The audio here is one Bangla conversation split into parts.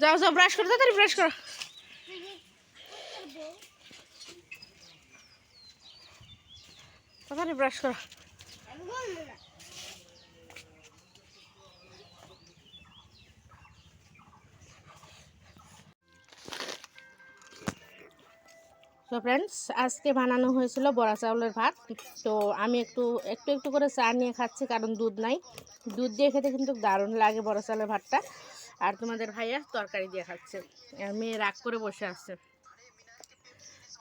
যাও যাও ব্রাশ করো তাড়াতাড়ি ব্রাশ করো। তাড়াতাড়ি ব্রাশ করো। তো ফ্রেন্ডস আজকে বানানো হয়েছিল বড়া চাউলের ভাত। তো আমি একটু একটু একটু করে চা নিয়ে খাচ্ছি, কারণ দুধ নাই। দুধ দিয়ে খেতে কিন্তু দারুণ লাগে বড়া চাউলের ভাতটা। আর তোমাদের ভাইয়া তরকারি দিয়ে খাচ্ছে। আর মেয়ে রাগ করে বসে আছে।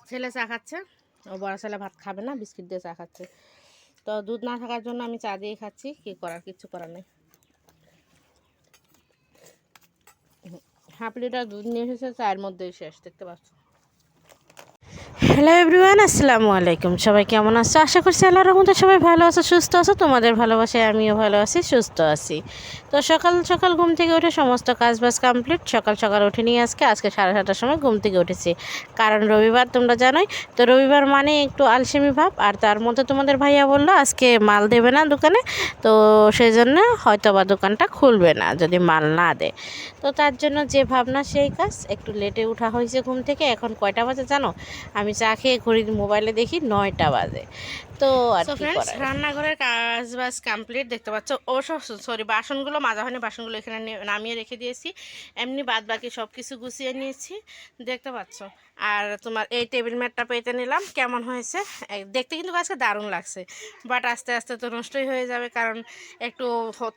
ছেলে চা খাচ্ছে। ও বড়া ছেলে ভাত খাবে না, বিস্কিট দিয়ে চা খাচ্ছে। তো দুধ না থাকার জন্য আমি চা দিয়ে খাচ্ছি, কি করার কিছু করার নেই। হাফ লিটার দুধ নিয়ে এসেছে, চায়ের মধ্যেই শেষ, দেখতে পাচ্ছ? হ্যালো এভরিওয়ান আসসালামু আলাইকুম। সবাই কেমন আছো? আশা করছি আল্লাহর রহমতে সবাই ভালো আছো, সুস্থ আছো, তোমাদের ভালোবাসায় আমিও ভালো আছি, সুস্থ আছি। তো সকাল সকাল ঘুম থেকে উঠে সমস্ত কাজ বাজ কমপ্লিট সকাল সকাল উঠে নিয়ে আজকে আজকে সাড়ে সাতটার সময় ঘুম থেকে উঠেছি। কারণ রবিবার তোমরা জানোই, তো রবিবার মানে একটু আলসেমি ভাব, আর তার মধ্যে তোমাদের ভাইয়া বলল, আজকে মাল দেবে না দোকানে, তো সেই জন্য হয়তো বা দোকানটা খুলবে না, যদি মাল না দেয়। তো তার জন্য যে ভাবনা, সেই কাজ, একটু লেটে উঠা হয়েছে ঘুম থেকে, এখন কয়টা বাজে জানো? আমি চা খেয়ে ঘড়ির মোবাইলে দেখি নয়টা বাজে। তো আর রান্নাঘরের কাজ বাজ কমপ্লিট দেখতে পাচ্ছ। ও সরি বাসনগুলো মাজা হয়নি বাসনগুলো এখানে নামিয়ে রেখে দিয়েছি। এমনি বাদ বাকি সব কিছু গুছিয়ে নিয়েছি দেখতে পাচ্ছ। আর তোমার এই টেবিল ম্যাটটা পেতে নিলাম কেমন হয়েছে? দেখতে কিন্তু আজকে দারুণ লাগছে। বাট আস্তে আস্তে তো নষ্টই হয়ে যাবে কারণ একটু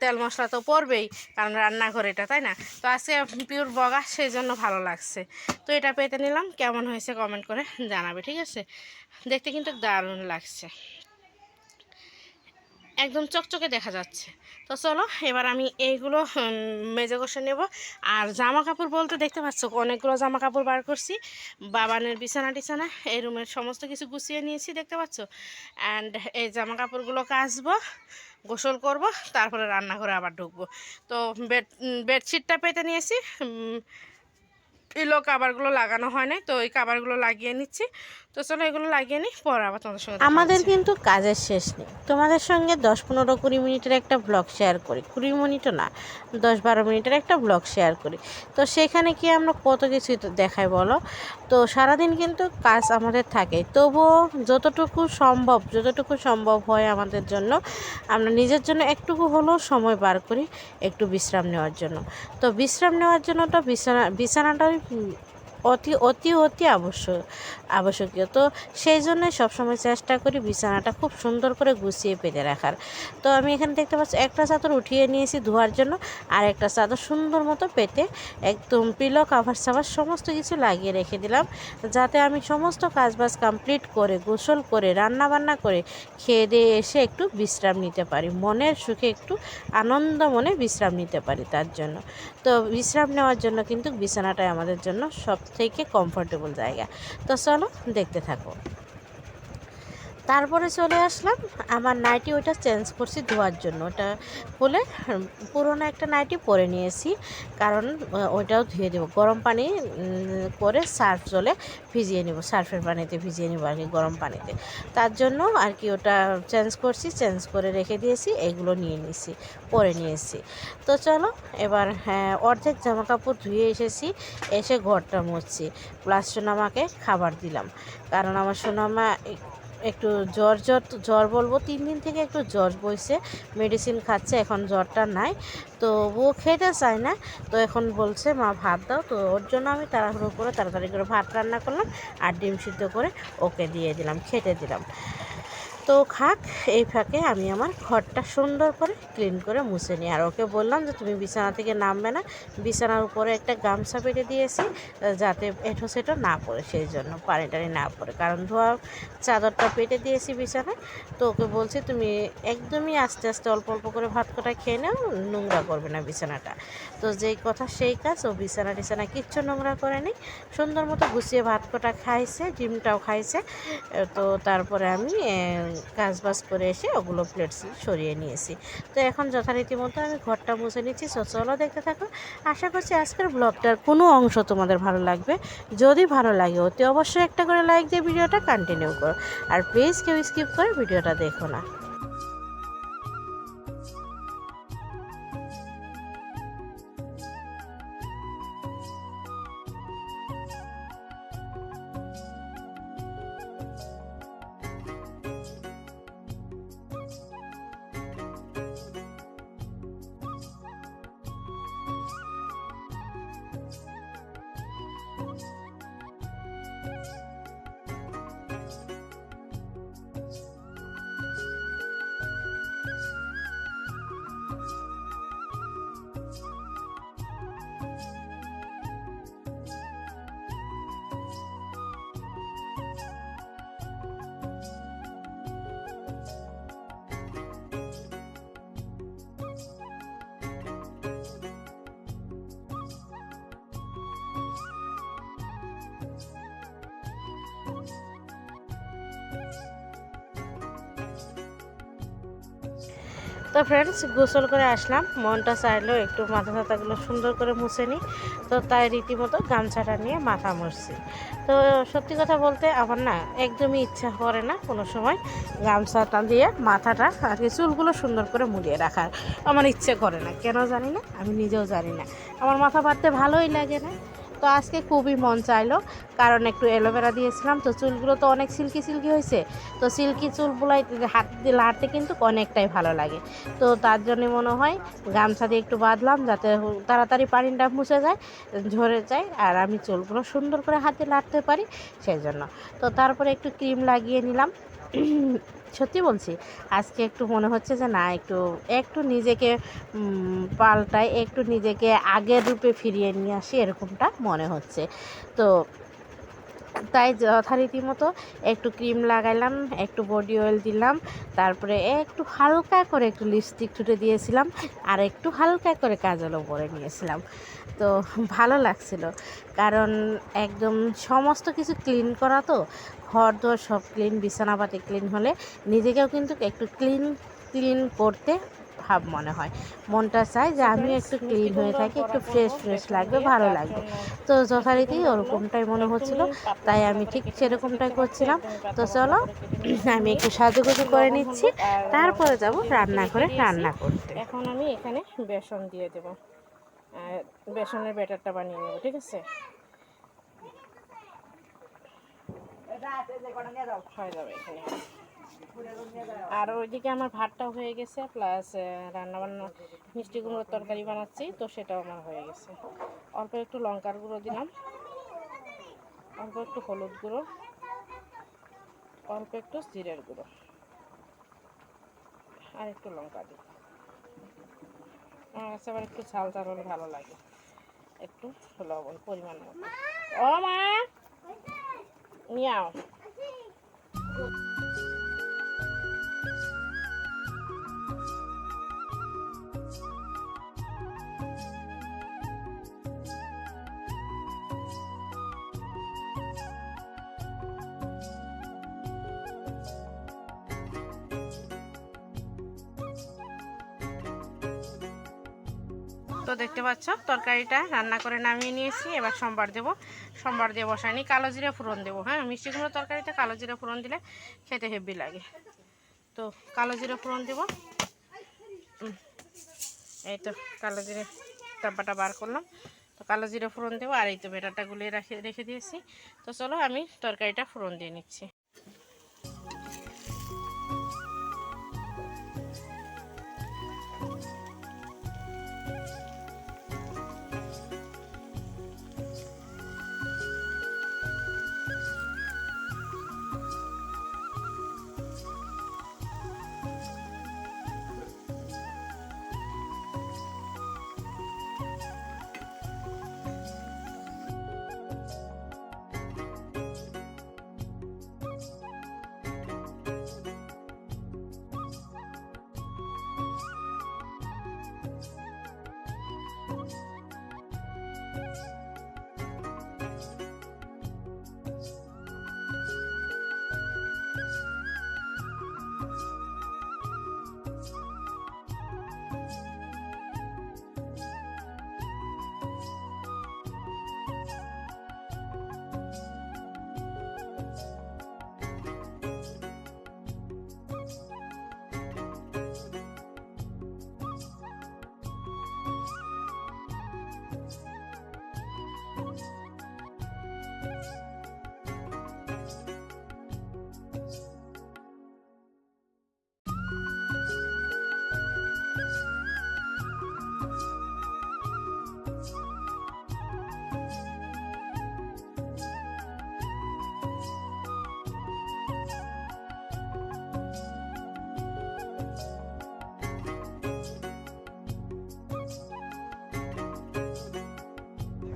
তেল মশলা তো পড়বেই কারণ রান্নাঘর এটা তাই না? তো আজকে পিওর বগা সেই জন্য ভালো লাগছে। তো এটা পেতে নিলাম কেমন হয়েছে কমেন্ট করে জানাবে, ঠিক আছে? দেখতে কিন্তু দারুণ লাগছে। একদম চকচকে দেখা যাচ্ছে। তো চলো, এবার আমি এইগুলো মেজে কষে নেব। আর জামা কাপড় বলতে দেখতে পাচ্ছ, অনেকগুলো জামা কাপড় বার করছি। বাবানের বিছানা টিছানা, এই রুমের সমস্ত কিছু গুছিয়ে নিয়েছি, দেখতে পাচ্ছ? অ্যান্ড এই জামা কাপড়গুলো কাচবো, গোসল করব, তারপরে রান্নাঘরে আবার ঢুকবো। তো বেড বেডশিটটা পেতে নিয়েছি পিলো কাবারগুলো লাগানো হয় নাই তো ওই কাবারগুলো লাগিয়ে নিচ্ছি। তো চলো এগুলো লাগিয়ে নিই পরে আবার তোমাদের সঙ্গে আমাদের কিন্তু কাজের শেষ নেই। তোমাদের সঙ্গে দশ পনেরো কুড়ি মিনিটের একটা ব্লগ শেয়ার করি। কুড়ি মিনিটও না দশ বারো মিনিটের একটা ব্লগ শেয়ার করি। তো সেখানে কি আমরা কত কিছুই তো দেখাই বলো? তো সারাদিন কিন্তু কাজ আমাদের থাকে। তবুও যতটুকু সম্ভব যতটুকু সম্ভব হয় আমাদের জন্য, আমরা নিজের জন্য একটুকু হলেও সময় বার করি একটু বিশ্রাম নেওয়ার জন্য। তো বিশ্রাম নেওয়ার জন্য তো বিছানা, বিছানাটাই অতি অতি অতি আবশ্যক, আবশ্যকীয়। তো সেই জন্য সবসময় চেষ্টা করি বিছানাটা খুব সুন্দর করে গুছিয়ে পেতে রাখার। তো আমি এখানে দেখতে পাচ্ছি একটা চাদর উঠিয়ে নিয়েছি ধোয়ার জন্য আর একটা চাদর সুন্দর মতো পেতে একদম পিলো কাভার সাভার সমস্ত কিছু লাগিয়ে রেখে দিলাম যাতে আমি সমস্ত কাজবাজ কমপ্লিট করে, গোসল করে রান্না বান্না করে খেয়ে দিয়ে এসে একটু বিশ্রাম নিতে পারি। মনের সুখে একটু আনন্দ মনে বিশ্রাম নিতে পারি তার জন্য। তো বিশ্রাম নেওয়ার জন্য কিন্তু বিছানাটাই আমাদের জন্য সব থেকে কমফোর্টেবল জায়গা। তো চলো দেখতে থাকো। তারপরে চলে আসলাম। আমার নাইটি ওইটা চেঞ্জ করছি ধোয়ার জন্য। ওটা খুলে পুরোনো একটা নাইটি পরে নিয়েছি। কারণ ওইটাও ধুয়ে দেবো। গরম পানি করে সার্ফ জলে ভিজিয়ে নেব। সার্ফের পানিতে ভিজিয়ে নেব আর কি, গরম পানিতে। তার জন্য আর কি ওটা চেঞ্জ করছি, চেঞ্জ করে রেখে দিয়েছি। এগুলো নিয়ে নিয়েছি পরে নিয়েছি। তো চলো, এবার হ্যাঁ অর্ধেক জামা কাপড় ধুয়ে এসেছি। এসে ঘরটা মুছছি। প্লাস সোনামাকে খাবার দিলাম। কারণ আমার সোনামা একটু জ্বর জ্বর জ্বর বলব। তিন দিন থেকে একটু জ্বর বইছে মেডিসিন খাচ্ছে, এখন জ্বরটা নাই। তো ও খেতে চায় না, তো এখন বলছে, মা, ভাত দাও। তো ওর জন্য আমি তাড়াহুড়ো করে তাড়াতাড়ি করে ভাত রান্না করলাম আর ডিম সিদ্ধ করে ওকে দিয়ে দিলাম, খেতে দিলাম। তো খাক, এই ফাঁকে আমি আমার ঘরটা সুন্দর করে ক্লিন করে মুছে নিই। আর ওকে বললাম যে, তুমি বিছানা থেকে নামবে না, বিছানার উপরে একটা গামছা পেটে দিয়েছি যাতে এঁঠো সেটো না পড়ে, সেই জন্য পানি টানি না পড়ে। কারণ ধোয়া চাদরটা পেটে দিয়েছি বিছানায়। তো ওকে বলছি, তুমি একদমই আস্তে আস্তে অল্প অল্প করে ভাত কটা খেয়ে নাও, নোংরা করবে না বিছানাটা। তো যেই কথা সেই কাজ, ও বিছানা টিছানা কিচ্ছু নোংরা করেনি সুন্দর মতো গুছিয়ে ভাত কটা খাইছে, ডিমটাও খাইছে। তো তারপরে আমি আহ, কাজ বাজ করে এসে ওগুলো প্লেট সরিয়ে নিয়েছি। তো এখন যথারীতি মতো আমি ঘরটা মুছে নিচ্ছি। সো চলো দেখতে থাকো। আশা করছি আজকের ব্লগটার কোনো অংশ তোমাদের ভালো লাগবে। যদি ভালো লাগে অতি অবশ্যই একটা করে লাইক দিয়ে ভিডিওটা কন্টিনিউ করো। আর প্লিজ কেউ স্কিপ করে ভিডিওটা দেখো না। তো ফ্রেন্ডস গোসল করে আসলাম। মনটা চাইলেও একটু মাথা টাথাগুলো সুন্দর করে মুছে নিই তো তাই রীতিমতো গামছাটা নিয়ে মাথা মুছছি। তো সত্যি কথা বলতে আমার না একদমই ইচ্ছা করে না কোনো সময় গামছাটা দিয়ে মাথাটা আর কি চুলগুলো সুন্দর করে মুড়িয়ে রাখার। আমার ইচ্ছে করে না, কেন জানি না, আমি নিজেও জানি না। আমার মাথা বাঁধতে ভালোই লাগে না। তো আজকে খুবই মন চাইলো, কারণ একটু অ্যালোভেরা দিয়েছিলাম, তো চুলগুলো তো অনেক সিল্কি সিল্কি হয়েছে, তো সিল্কি চুলগুলাই হাত দিয়ে লাড়তে কিন্তু অনেকটাই ভালো লাগে। তো তার জন্য মনে হয় গামছা দিয়ে একটু বাঁধলাম, যাতে তাড়াতাড়ি পানিটা মুছে যায়, ঝরে যায়, আর আমি চুলগুলো সুন্দর করে হাতে লাড়তে পারি, সেই জন্য। তো তারপরে একটু ক্রিম লাগিয়ে নিলাম সত্যি বলছি, আজকে একটু মনে হচ্ছে যে না, একটু একটু নিজেকে পাল্টাই একটু নিজেকে আগের রূপে ফিরিয়ে নিয়ে আসি এরকমটা মনে হচ্ছে। তো তাই যথারীতি মতো একটু ক্রিম লাগাইলাম, একটু বডি অয়েল দিলাম, তারপরে একটু হালকা করে একটু লিপস্টিক ছুটে দিয়েছিলাম, আর একটু হালকা করে কাজলও পরে নিয়েছিলাম। তো ভালো লাগছিল। কারণ একদম সমস্ত কিছু ক্লিন করা তো ঘর দোর সব ক্লিন বিছানাপাতি ক্লিন হলে নিজেকেও কিন্তু একটু ক্লিন ক্লিন করতে ভাব মনে হয়। মনটা চায় যে আমিও একটু ক্লিন হয়ে থাকি একটু ফ্রেশ ফ্রেশ লাগবে ভালো লাগবে। তো যথারীতি ওরকমটাই মনে হচ্ছিল তাই আমি ঠিক সেরকমটাই করছিলাম। তো চলো আমি একটু সাজুগুজু করে নিচ্ছি তারপরে যাব রান্না করে রান্না করতে। এখন আমি এখানে বেসন দিয়ে দেব। বেসনের ব্যাটারটা বানিয়ে নেব, ঠিক আছে? আর ওইদিকে আমার ভাতটাও হয়ে গেছে, প্লাস রান্নাবান্না মিষ্টি কুমড়োর তরকারি বানাচ্ছি, তো সেটাও আমার হয়ে গেছে। অল্প একটু লঙ্কার গুঁড়ো দিলাম, অল্প একটু হলুদ গুঁড়ো, অল্প একটু জিরের গুঁড়ো, আর একটু লঙ্কা দিই আমার কাছে আবার একটু ঝাল ঝাল হলে ভালো লাগে। একটু লবণ পরিমাণ মতো। ও মা! মিয়াও তো দেখতে পাচ্ছ, তরকারিটা রান্না করে নামিয়ে নিয়েছি। এবার সোমবার দেবো। সোমবার দিয়ে বসাইনি কালো জিরে ফোড়ন দেবো। হ্যাঁ মিষ্টি কুমড়ো তরকারিতে কালো জিরে ফোড়ন দিলে খেতে হেভি লাগে। তো কালো জিরে ফোড়ন দেবো। এই তো কালো জিরে ডাব্বাটা বার করলাম। তো কালো জিরে ফোড়ন দেবো, আর এই তো বেটাটা গুলিয়ে রাখে রেখে দিয়েছি। তো চলো আমি তরকারিটা ফোড়ন দিয়ে নিচ্ছি।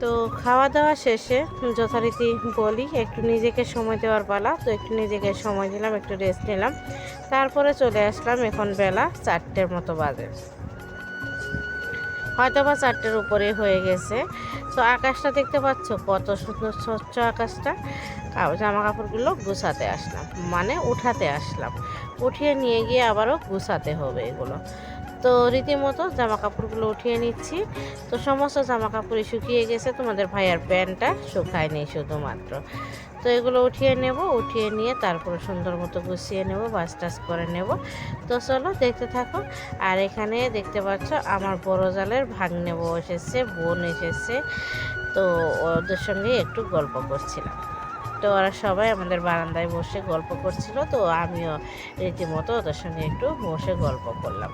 তো খাওয়া দাওয়া শেষে যথারীতি বলি, একটু নিজেকে সময় দেওয়ার পালা। তো একটু নিজেকে সময় দিলাম, একটু রেস্ট নিলাম। তারপরে চলে আসলাম এখন বেলা চারটের মতো বাজে। হয়তো বা চারটের উপরে হয়ে গেছে। তো আকাশটা দেখতে পাচ্ছ? কত সুন্দর স্বচ্ছ আকাশটা। জামা কাপড়গুলো গুছাতে আসলাম। মানে উঠাতে আসলাম। উঠিয়ে নিয়ে গিয়ে আবারও গুছাতে হবে এগুলো। তো রীতিমতো জামা কাপড়গুলো উঠিয়ে নিচ্ছি। তো সমস্ত জামা কাপড়ই শুকিয়ে গেছে, তোমাদের ভাইয়ার প্যান্টটা শুকায়নি শুধুমাত্র। তো এগুলো উঠিয়ে নেব, উঠিয়ে নিয়ে তারপরে সুন্দর মতো গুছিয়ে নেব, বাস টাস করে নেব। তো চলো দেখতে থাকো। আর এখানে দেখতে পাচ্ছ আমার বড় জালের ভাগ্নে বউ এসেছে, বোন এসেছে। তো ওদের সঙ্গে একটু গল্প করছিলাম। তো ওরা সবাই আমাদের বারান্দায় বসে গল্প করছিল, তো আমিও রীতিমতো ওদের সঙ্গে একটু বসে গল্প করলাম।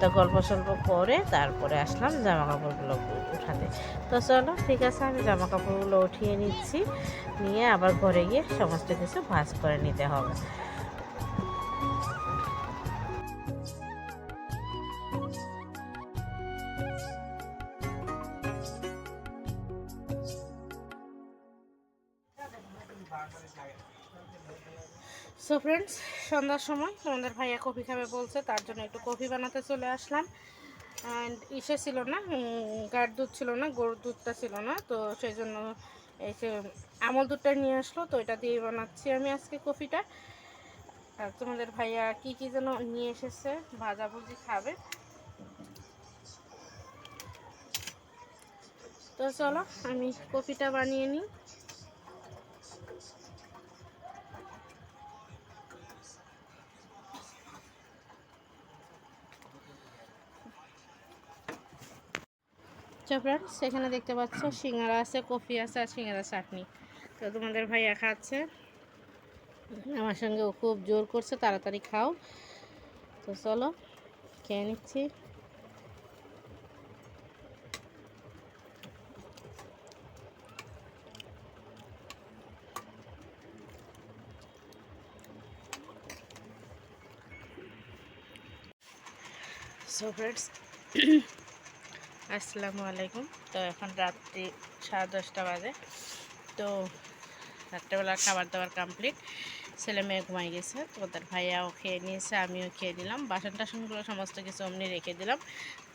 তো গল্প সল্প করে তারপরে আসলাম জামা কাপড়গুলো উঠাতে। তো চলো, ঠিক আছে, আমি জামা কাপড়গুলো উঠিয়ে নিচ্ছি, নিয়ে আবার ঘরে গিয়ে সমস্ত কিছু ভাজ করে নিতে হবে। ফ্রেন্ডস সন্ধ্যার সময় তোমাদের ভাইয়া কফি খাবে বলছে, তার জন্য একটু কফি বানাতে চলে আসলাম। অ্যান্ড ইসে ছিল না গায়ের দুধ ছিল না, গরুর দুধটা ছিল না, তো সেই জন্য এই যে আমল দুধটা নিয়ে আসলো, তো এটা দিয়ে বানাচ্ছি আমি আজকে কফিটা। আর তোমাদের ভাইয়া কি কি যেন নিয়ে এসেছে ভাজাভুজি খাবে। তো চলো, আমি কফিটা বানিয়ে নিই। তো ফ্রেন্ডস এখানে দেখতে পাচ্ছ সিঙ্গারা আছে, কফি আছে আর সিঙ্গারা চাটনি। তো তোমাদের ভাইয়া খাচ্ছে। আমার সঙ্গে ও খুব জোর করছে, তাড়াতাড়ি খাও। তো চলো, খেয়ে নিচ্ছি। সো ফ্রেন্ডস আসসালামু আলাইকুম। তো এখন রাত্রি সাড়ে দশটা বাজে। তো রাত্রেবেলা খাবার দাবার কমপ্লিট ছেলে মেয়ে ঘুমাই গেছে, তো ওদের ভাইয়াও খেয়ে নিয়েছে, আমিও খেয়ে নিলাম। বাসন টাসনগুলো সমস্ত কিছু অমনি রেখে দিলাম।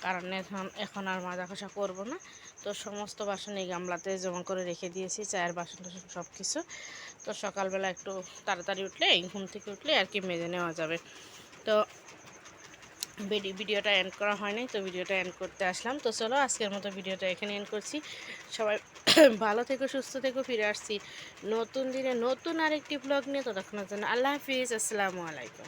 কারণ এখন এখন আর মাজা কষা করব না। তো সমস্ত বাসন এই গামলাতে জমা করে রেখে দিয়েছি, চায়ের বাসন টাসন সব কিছু তো সকালবেলা একটু তাড়াতাড়ি উঠলে, এই ঘুম থেকে উঠলে আর কি মেজে নেওয়া যাবে। তো ভিডিওটা এন্ড করা হয়নি, তো ভিডিওটা এন্ড করতে আসলাম। তো চলো, আজকের মতো ভিডিওটা এখানে এন্ড করছি। সবাই ভালো থেকো, সুস্থ থেকো, ফিরে আসছি নতুন দিনে নতুন আরেকটি ব্লগ নিয়ে। ততক্ষণের জন্য আল্লাহ হাফিজ, আসসালামু আলাইকুম।